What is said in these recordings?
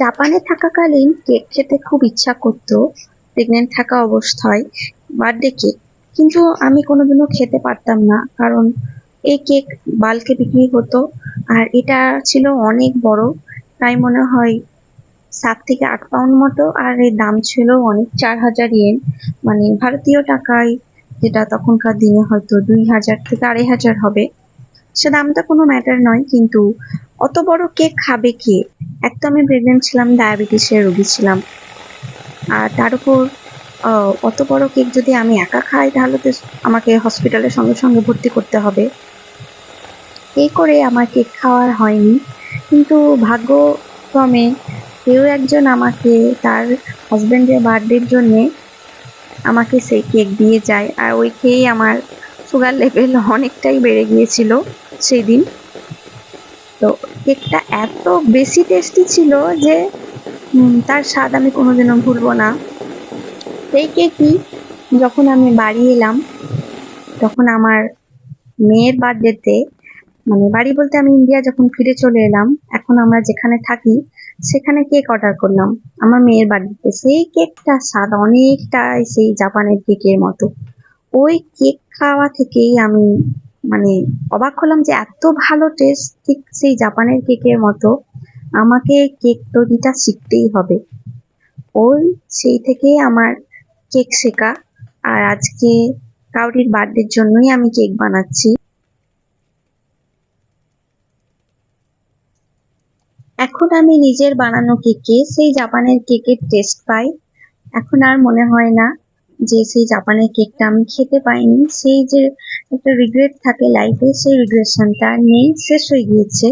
জাপানে থাকাকালীন কেক খেতে খুব ইচ্ছা করতো প্রেগনেন্ট থাকা অবস্থায় বার্থডে কেক কিন্তু আমি কোনোদিনও খেতে পারতাম না, কারণ এই কেক বালকে বিক্রি হতো আর এটা ছিল অনেক বড়, তাই মনে হয় সাত থেকে আট পাউন্ড মতো, আর এর দাম ছিল অনেক চার হাজার ইয়েন মানে ভারতীয় টাকায় যেটা তখনকার দিনে হয়তো দুই হাজার থেকে আড়াই হাজার হবে। সে দামটা কোনো ম্যাটার নয়, কিন্তু অত বড় কেক খাবে কে? এক তো আমি প্রেগনেন্ট ছিলাম ডায়াবেটিসের রোগী ছিলাম। আর তার উপর অত বড় কেক যদি আমি একা খাই, তাহলে তো আমাকে হসপিটালের সঙ্গে সঙ্গে ভর্তি করতে হবে। এই করে আমার কেক খাওয়ার হয়নি। কিন্তু ভাগ্যক্রমে কেউ একজন আমাকে, তার হাজবেন্ডের বার্থডের জন্যে আমাকে সেই কেক দিয়ে যায়। আর ওই খেয়েই আমার সুগার লেভেল অনেকটাই বেড়ে গিয়েছিল সেই দিন। তো কেকটা এত বেশি টেস্টি ছিল যে তার স্বাদ আমি কোনোদিনও ভুলবো না। সেই কেকই যখন আমি বাড়ি এলাম, তখন আমার মেয়ের বার্থডেতে মানে বাড়ি বলতে আমি ইন্ডিয়া যখন ফিরে চলে এলাম, এখন আমরা যেখানে থাকি, সেখানে কেক অর্ডার করলাম আমার মেয়ের বার্থডেতে সেই কেকটা স্বাদ অনেকটাই সেই জাপানের কেকের মতো। ওই কেক খাওয়া থেকেই আমি মানে অবাক হলাম যে এত ভালো টেস্ট ঠিক সেই জাপানের কেকের মতো। আমাকে কেক তৈরিটা শিখতেই হবে। ওই সেই থেকেই আমার কেক শেখা। আর আজকে কাউরির বার্থডের জন্যই আমি কেক বানাচ্ছি। এখন আমি নিজের বানানো কেকে সেই জাপানের কেকের টেস্ট পাই। এখন আর মনে হয় না যে সেই জাপানের কেকটা আমি খেতে পাইনি, সেই যে একটা রিগ্রেট থাকে লাইফে সেই রিগ্রেশনটা নেই, শেষ হয়ে গিয়েছে।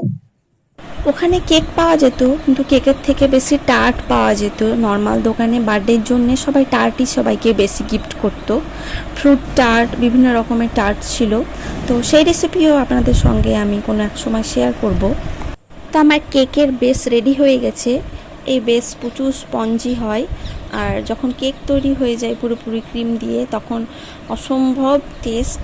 ওখানে কেক পাওয়া যেত, কিন্তু কেকের থেকে বেশি টার্ট পাওয়া যেত। নর্মাল দোকানে বার্থডের জন্য সবাই টার্টই সবাইকে বেশি গিফট করতো। ফ্রুট টার্ট বিভিন্ন রকমের টার্ট ছিল। তো সেই রেসিপিও আপনাদের সঙ্গে আমি কোনো এক সময় শেয়ার করব। তা আমার কেকের বেস রেডি হয়ে গেছে। এই বেস প্রচুর স্পঞ্জি হয়। আর যখন কেক তৈরি হয়ে যায় পুরোপুরি ক্রিম দিয়ে তখন অসম্ভব টেস্ট